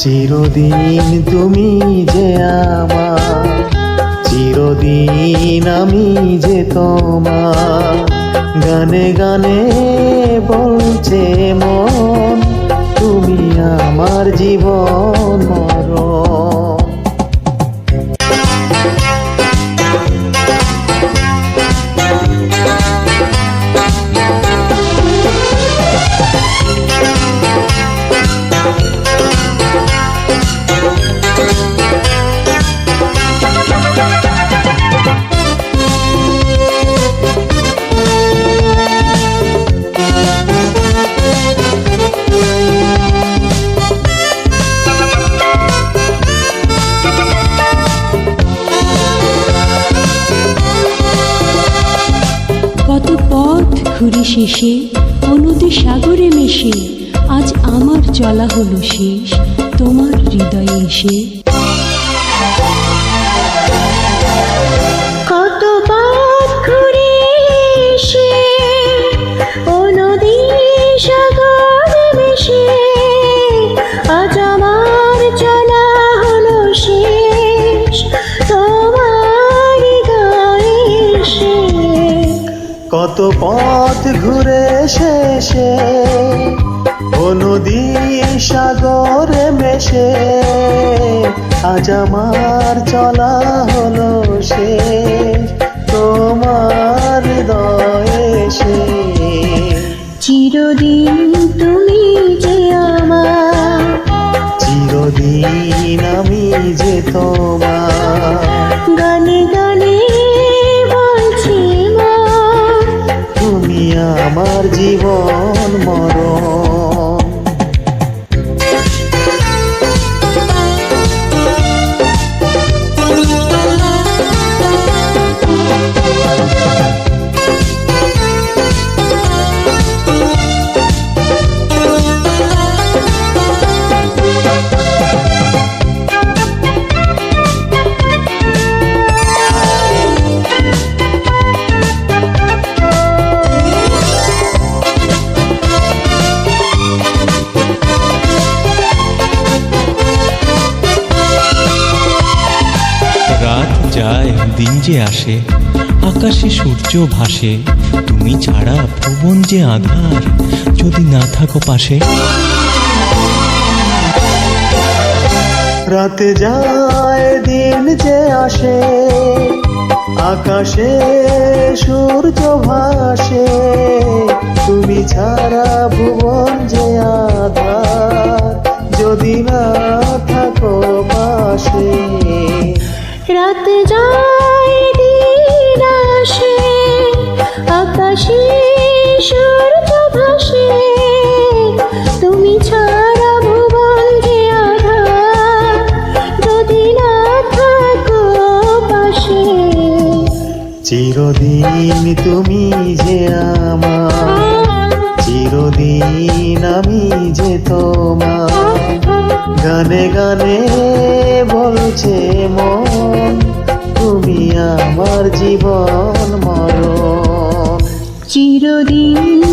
চিরদিন তুমি যে আমার, চিরদিন আমি যে তোমার। গানে গানে বলছে মন, তুমি আমার জীবন পথ ঘুরে শেষে অনুদি সাগরে মিশে আজ আমার চলা হলো শেষ তোমার হৃদয়ে এসে। কত পথ ঘুরে শেষে নদী সাগরে মেশে আজ আমার চলা হলো শেষ তোমার হৃদয়ে সে। চিরদিন তুমি যে আমার চিরদিন আমি যে তোমার দিন যে আসে আকাশে সূর্য ভাসে তুমি ছাড়া ভুবন যে আধার যদি না থাকো পাশে। রাতে যায় দিন যে আসে আকাশে সূর্য ভাসে তুমি ছাড়া ভুবন যে আধার যদি না থাকো পাশে। রাতে যায় সূর্য ভাসে। তুমি ছাড়া ভুবন যে যদি না থাকো পাশে। চিরদিন তুমি যে আমার, চিরদিন আমি যে তোমার। গানে গানে বলছে মন, তুমি আমার জীবন চিরদিন